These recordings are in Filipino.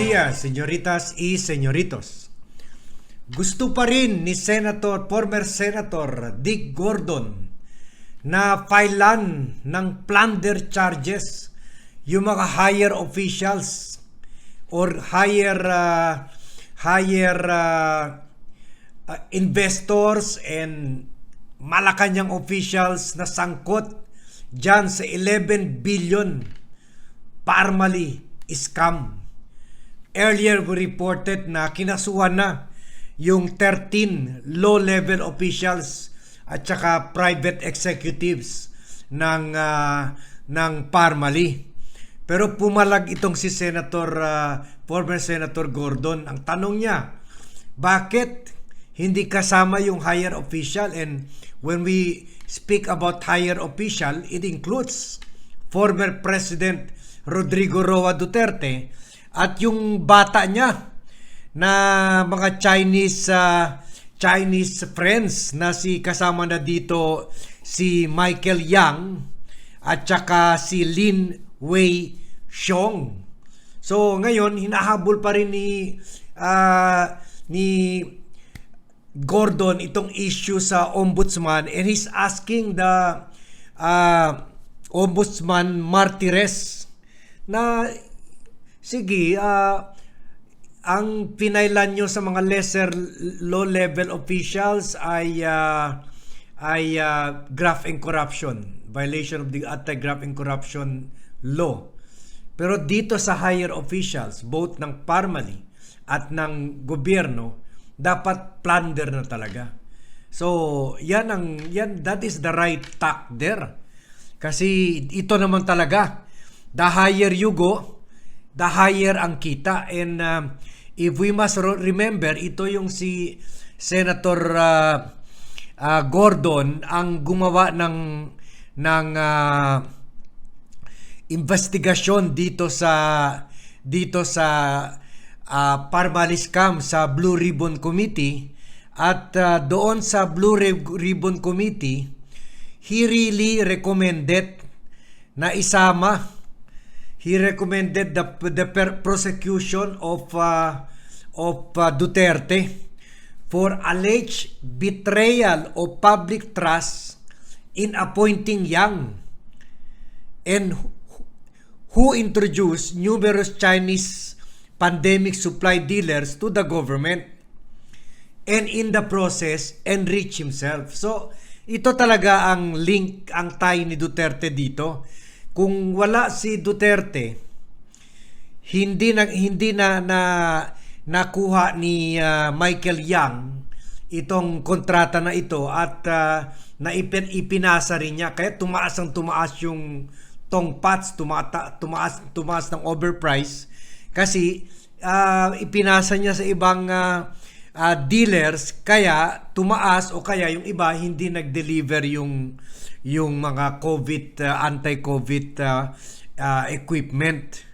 días, señoritas y señoritos. Gusto pa rin ni Senator, former Senator Dick Gordon na filean ng plunder charges yung mga higher officials or higher uh, higher uh, uh, investors and malakanyang officials na sangkot dyan sa 11 billion Parmali scam. Earlier we reported na kinasuhan na yung 13 low-level officials at saka private executives ng uh, ng Parmali. Pero pumalag itong si Senator uh, former Senator Gordon. Ang tanong niya, bakit hindi kasama yung higher official and when we speak about higher official, it includes former President Rodrigo Roa Duterte at yung bata niya na mga Chinese uh, Chinese friends na si kasama na dito si Michael Yang at saka si Lin Wei Xiong. So ngayon hinahabol pa rin ni uh, ni Gordon itong issue sa ombudsman and he's asking the uh, ombudsman Martires na sige uh, ang pinailan nyo sa mga lesser low level officials ay uh, ay uh, graft and corruption violation of the anti-graft and corruption law pero dito sa higher officials, both ng Parmali at ng gobyerno, dapat plunder na talaga. So, yan ang yan that is the right tack there. Kasi ito naman talaga, the higher you go, the higher ang kita. And uh, if we must remember, ito yung si Senator uh, uh, Gordon ang gumawa ng ng uh, investigasyon dito sa dito sa uh, Parmalis Camp sa Blue Ribbon Committee. At uh, doon sa Blue Ribbon Committee he really recommended na isama he recommended the the prosecution of uh, of uh, Duterte for alleged betrayal of public trust in appointing Yang and who introduced numerous Chinese pandemic supply dealers to the government and in the process enrich himself. So, ito talaga ang link, ang tie ni Duterte dito. Kung wala si Duterte, hindi na hindi na, na nakuha ni uh, Michael Yang itong kontrata na ito at uh, naipin ipinasa rin niya. Kaya tumaas ang tumaas yung tong pots tumata, tumaas tumaas ng overprice kasi uh, ipinasa niya sa ibang uh, uh, dealers kaya tumaas o kaya yung iba hindi nag-deliver yung yung mga COVID uh, anti-COVID uh, uh, equipment.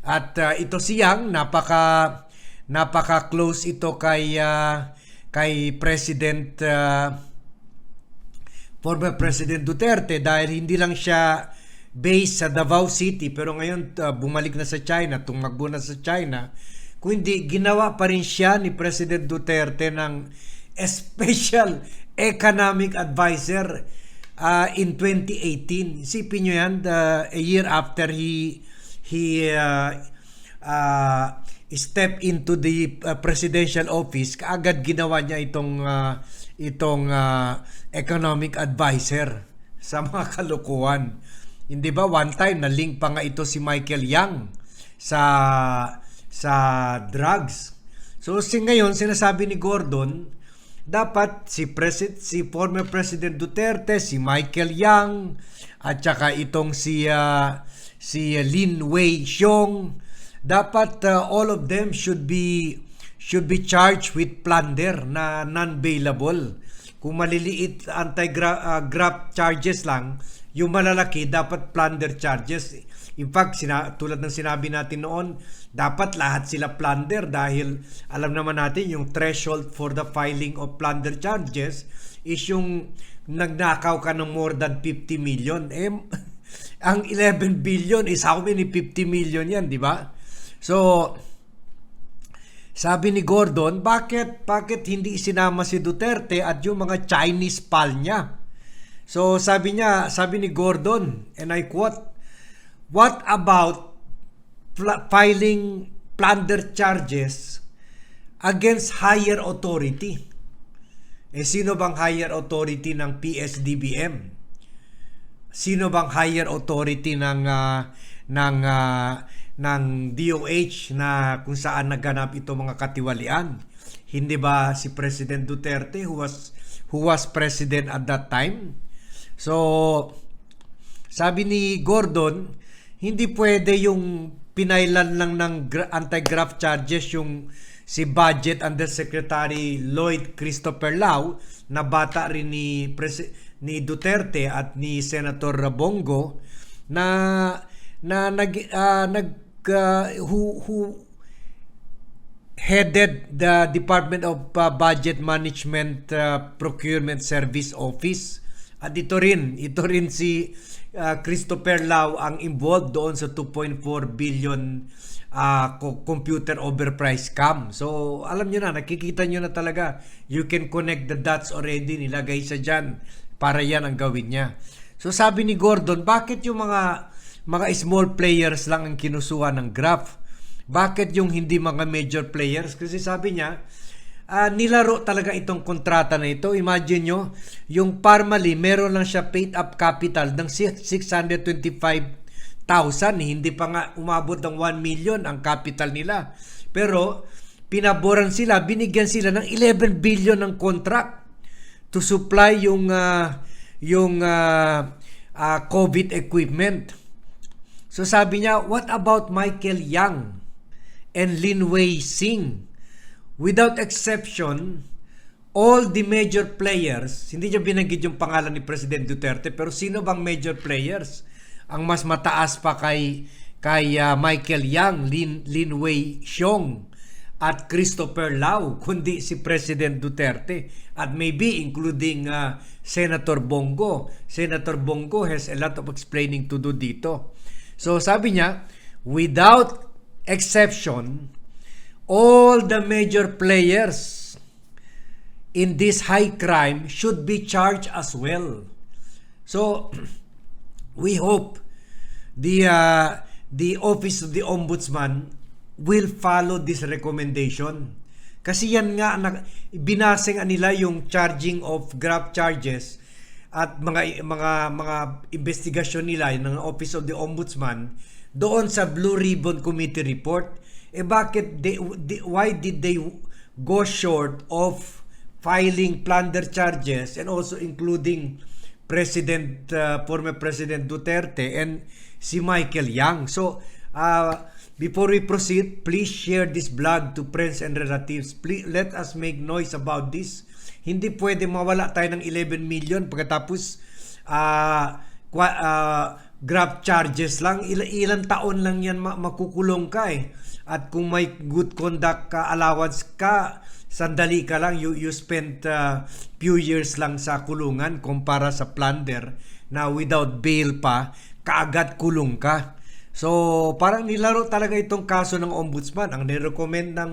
At uh, ito siyang napaka napaka close ito kay uh, kay President uh, former President Duterte dahil hindi lang siya based sa Davao City pero ngayon uh, bumalik na sa China, tumakbo na sa China, kundi ginawa pa rin siya ni President Duterte ng special economic advisor uh, in 2018. Isipin nyo yan, the, a year after he he uh, uh, step into the presidential office, kaagad ginawa niya itong uh, itong uh, economic advisor sa mga kalukuhan. Hindi ba one time na link pa nga ito si Michael Yang sa sa drugs. So si ngayon sinasabi ni Gordon dapat si President si former President Duterte, si Michael Yang at saka itong si uh, si Lin Wei Xiong dapat uh, all of them should be should be charged with plunder na non-bailable. Kung maliliit anti-graft uh, charges lang, yung malalaki dapat plunder charges. In fact, sina, tulad ng sinabi natin noon, dapat lahat sila plunder dahil alam naman natin yung threshold for the filing of plunder charges is yung nagnakaw ka ng more than 50 million. Eh, ang 11 billion is how many 50 million yan, di ba? So, Sabi ni Gordon, bakit bakit hindi sinama si Duterte at yung mga Chinese pal niya? So sabi niya, sabi ni Gordon, and I quote, What about filing plunder charges against higher authority? Eh sino bang higher authority ng PSDBM? Sino bang higher authority ng ah, ng ah, ng DOH na kung saan naganap ito mga katiwalian? Hindi ba si President Duterte who was who was president at that time? So sabi ni Gordon, hindi pwede yung pinailan lang ng gra- anti-graft charges yung si Budget Undersecretary Lloyd Christopher Lau na bata rin ni Presi- ni Duterte at ni Senator Bongo na na nag ah, nag ah, who who headed the Department of uh, Budget Management uh, Procurement Service Office. At ito rin, ito rin si uh, Christopher Lau ang involved doon sa 2.4 billion uh, co- computer overprice scam. So, alam nyo na, nakikita nyo na talaga, you can connect the dots already, nilagay sa dyan para yan ang gawin niya. So, sabi ni Gordon, bakit yung mga mga small players lang ang kinusuha ng graph? Bakit yung hindi mga major players? Kasi sabi niya, ah, nilaro talaga itong kontrata na ito. Imagine nyo, yung Parmalee, meron lang siya paid up capital ng 625,000. Hindi pa nga umabot ng 1 million ang capital nila. Pero, pinaboran sila, binigyan sila ng 11 billion ng contract to supply yung ah, yung ah, ah, COVID equipment. So sabi niya, what about Michael Yang and Lin Wei Sing? Without exception, all the major players, hindi niya binanggit yung pangalan ni President Duterte, pero sino bang major players ang mas mataas pa kay kay ah, Michael Yang, Lin, Lin Wei Xiong at Christopher Lau, kundi si President Duterte at maybe including ah, Senator Bongo. Senator Bongo has a lot of explaining to do dito. So sabi niya, without exception, all the major players in this high crime should be charged as well. So we hope the uh, the office of the ombudsman will follow this recommendation. Kasi yan nga nag binasing nila yung charging of grab charges at mga mga mga investigasyon nila ng Office of the Ombudsman doon sa Blue Ribbon Committee report. Eh bakit they, they- why did they go short of filing plunder charges and also including President uh, former President Duterte and si Michael Yang. So, uh, before we proceed, please share this blog to friends and relatives. Please let us make noise about this. Hindi pwede mawala tayo ng 11 million pagkatapos uh, uh, grab charges lang. Il- ilang taon lang yan ma- makukulong ka eh. At kung may good conduct ka, allowance ka, sandali ka lang, you, you spent uh, few years lang sa kulungan kumpara sa plunder na without bail pa, kaagad kulong ka. So, parang nilaro talaga itong kaso ng ombudsman. Ang nirecommend ng,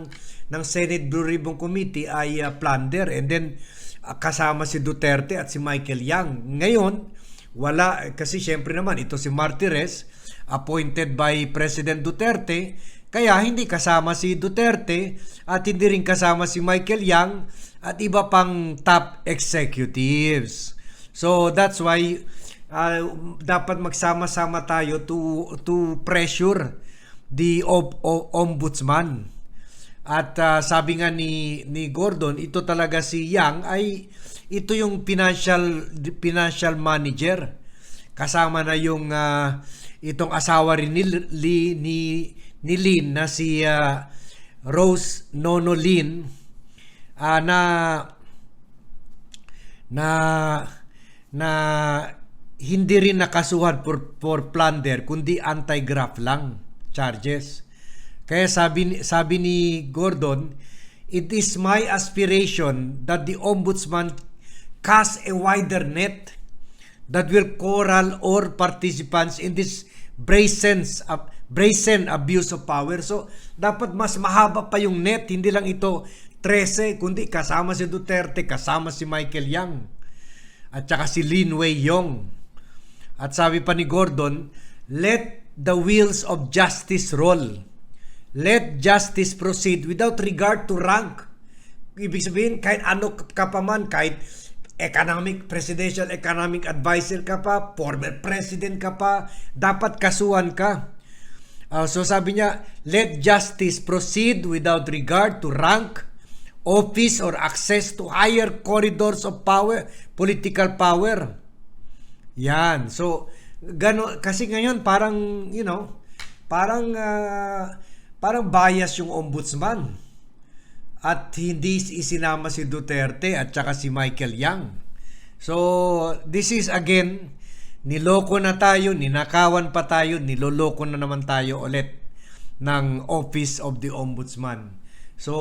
ng Senate Blue Ribbon Committee ay uh, plunder. And then, uh, kasama si Duterte at si Michael Yang. Ngayon, wala, eh, kasi syempre naman, ito si Martires, appointed by President Duterte, kaya hindi kasama si Duterte at hindi rin kasama si Michael Yang at iba pang top executives. So that's why uh, dapat magsama-sama tayo to to pressure the ob- o- ombudsman. At uh, sabi nga ni ni Gordon, ito talaga si Yang ay ito yung financial financial manager. Kasama na yung uh, itong asawa rin ni ni, ni, ni Lin na si uh, Rose Nono Lin uh, na na na hindi rin nakasuhan for, for plunder kundi anti-graft lang charges. Kaya sabi ni- sabi ni Gordon, it is my aspiration that the ombudsman cast a wider net that will corral all participants in this brazen, brazen abuse of power. So, dapat mas mahaba pa yung net. Hindi lang ito 13, kundi kasama si Duterte, kasama si Michael Yang, at saka si Lin Wei Yong. At sabi pa ni Gordon, let the wheels of justice roll. Let justice proceed without regard to rank. Ibig sabihin, kahit ano ka pa man, kahit economic, presidential economic advisor ka pa, former president ka pa, dapat kasuhan ka. Uh, so sabi niya, let justice proceed without regard to rank, office, or access to higher corridors of power, political power. Yan. So, gano, kasi ngayon parang, you know, parang, ah, parang bias yung ombudsman. At hindi isinama si Duterte at saka si Michael Yang. So, this is again, niloko na tayo, ninakawan pa tayo, niloloko na naman tayo ulit ng Office of the Ombudsman. So,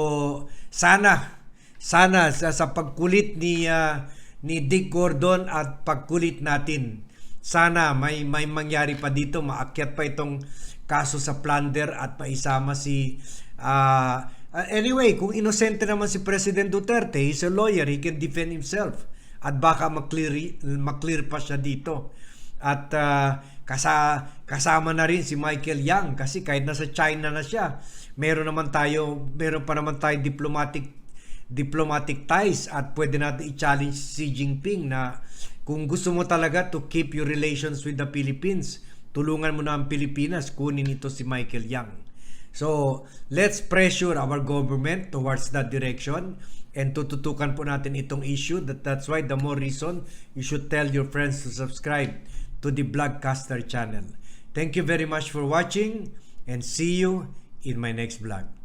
sana, sana sa, sa pagkulit ni ah, ni Dick Gordon at pagkulit natin, sana may may mangyari pa dito, maakyat pa itong kaso sa plunder at maisama si ah, anyway, kung inosente naman si President Duterte, he's a lawyer, he can defend himself. At baka maklear, maklear pa siya dito. At ah, kasa, kasama na rin si Michael Yang kasi kahit nasa China na siya, meron naman tayo, meron pa naman tayo diplomatic diplomatic ties at pwede natin i-challenge si Jinping na kung gusto mo talaga to keep your relations with the Philippines, tulungan mo na ang Pilipinas, kunin ito si Michael Yang. So, let's pressure our government towards that direction and tututukan po natin itong issue. That, that's why the more reason you should tell your friends to subscribe to the Blogcaster channel. Thank you very much for watching and see you in my next vlog.